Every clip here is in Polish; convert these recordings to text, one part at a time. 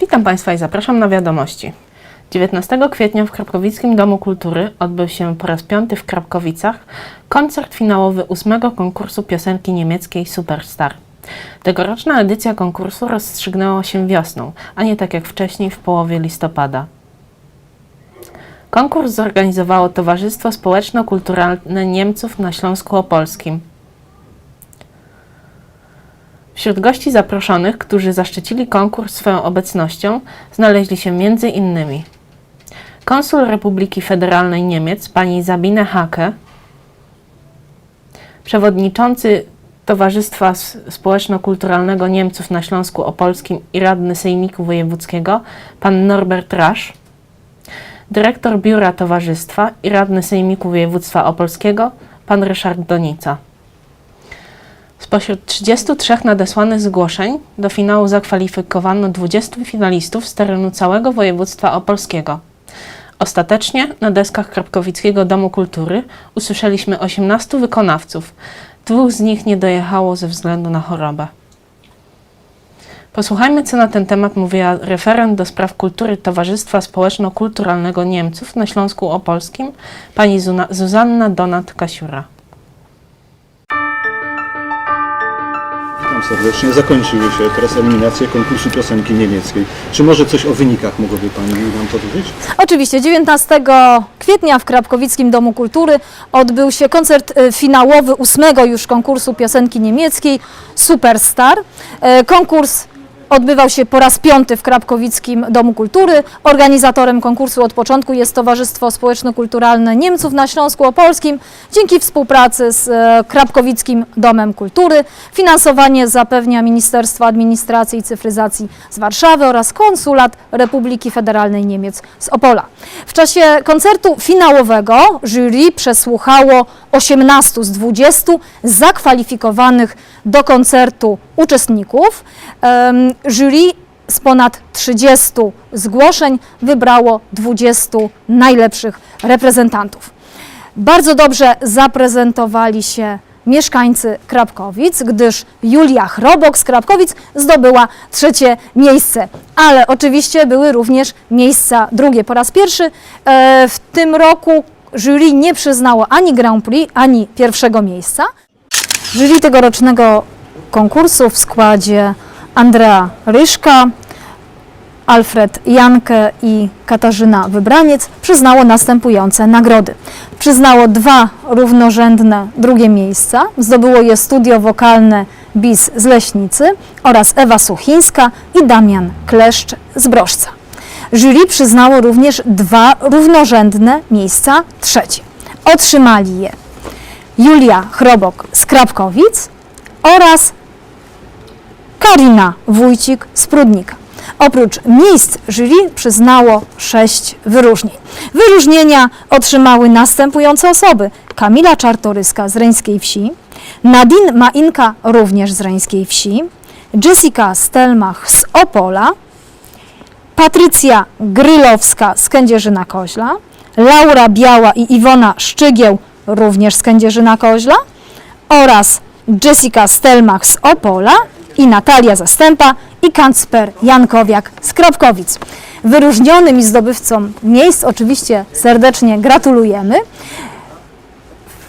Witam Państwa i zapraszam na wiadomości. 19 kwietnia w Krapkowickim Domu Kultury odbył się po raz piąty w Krapkowicach koncert finałowy ósmego konkursu piosenki niemieckiej Superstar. Tegoroczna edycja konkursu rozstrzygnęła się wiosną, a nie tak jak wcześniej w połowie listopada. Konkurs zorganizowało Towarzystwo Społeczno-Kulturalne Niemców na Śląsku Opolskim. Wśród gości zaproszonych, którzy zaszczycili konkurs swoją obecnością, znaleźli się między innymi konsul Republiki Federalnej Niemiec pani Sabine Hake, przewodniczący Towarzystwa Społeczno-Kulturalnego Niemców na Śląsku Opolskim i radny Sejmiku Wojewódzkiego pan Norbert Rasch, dyrektor Biura Towarzystwa i radny Sejmiku Województwa Opolskiego pan Ryszard Donica. Spośród 33 nadesłanych zgłoszeń do finału zakwalifikowano 20 finalistów z terenu całego województwa opolskiego. Ostatecznie na deskach Krapkowickiego Domu Kultury usłyszeliśmy 18 wykonawców. Dwóch z nich nie dojechało ze względu na chorobę. Posłuchajmy, co na ten temat mówiła referent do spraw kultury Towarzystwa Społeczno-Kulturalnego Niemców na Śląsku Opolskim, pani Zuzanna Donat-Kasiura. Serdecznie. Zakończyły się teraz eliminacje konkursu piosenki niemieckiej. Czy może coś o wynikach mogłaby Pani nam powiedzieć? Oczywiście 19 kwietnia w Krapkowickim Domu Kultury odbył się koncert e, finałowy ósmego już konkursu piosenki niemieckiej Superstar. E, Konkurs odbywał się po raz piąty w Krapkowickim Domu Kultury. Organizatorem konkursu od początku jest Towarzystwo Społeczno-Kulturalne Niemców na Śląsku Opolskim. Dzięki współpracy z e, Krapkowickim Domem Kultury finansowanie zapewnia Ministerstwo Administracji i Cyfryzacji z Warszawy oraz Konsulat Republiki Federalnej Niemiec z Opola. W czasie koncertu finałowego jury przesłuchało 18 z 20 zakwalifikowanych do koncertu uczestników. Jury z ponad 30 zgłoszeń wybrało 20 najlepszych reprezentantów. Bardzo dobrze zaprezentowali się mieszkańcy Krapkowic, gdyż Julia Chrobok z Krapkowic zdobyła trzecie miejsce. Ale oczywiście były również miejsca drugie. Po raz pierwszy e, w tym roku jury nie przyznało ani Grand Prix, ani pierwszego miejsca. Jury tegorocznego konkursu w składzie Andrea Ryszka, Alfred Jankę i Katarzyna Wybraniec przyznało następujące nagrody. Przyznało dwa równorzędne drugie miejsca. Zdobyło je studio wokalne BIS z Leśnicy oraz Ewa Suchińska i Damian Kleszcz z Brożca. Jury przyznało również dwa równorzędne miejsca trzecie. Otrzymali je Julia Chrobok z Krapkowic oraz Karina Wójcik z Prudnika. Oprócz miejsc jury przyznało sześć wyróżnień. Wyróżnienia otrzymały następujące osoby. Kamila Czartoryska z Reńskiej Wsi, Nadine Mainka również z Reńskiej Wsi, Jessica Stelmach z Opola, Patrycja Grylowska z Kędzierzyna Koźla, Laura Biała i Iwona Szczygieł również z Kędzierzyna Koźla oraz Jessica Stelmach z Opola i Natalia Zastępa i Kacper Jankowiak z Kropkowic. Wyróżnionym i zdobywcom miejsc oczywiście serdecznie gratulujemy.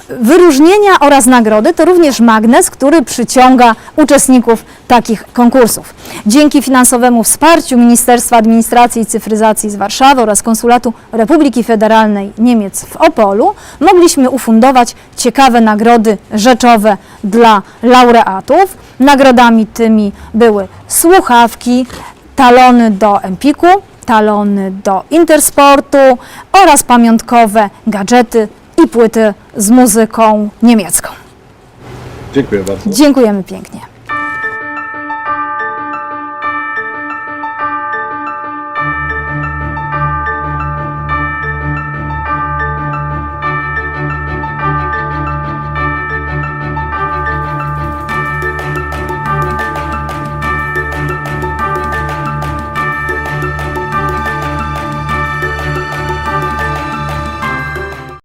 Wyróżnienia oraz nagrody to również magnes, który przyciąga uczestników takich konkursów. Dzięki finansowemu wsparciu Ministerstwa Administracji i Cyfryzacji z Warszawy oraz Konsulatu Republiki Federalnej Niemiec w Opolu mogliśmy ufundować ciekawe nagrody rzeczowe dla laureatów. Nagrodami tymi były słuchawki, talony do Empiku, talony do Intersportu oraz pamiątkowe gadżety i płyty z muzyką niemiecką. Dziękuję bardzo. Dziękujemy pięknie.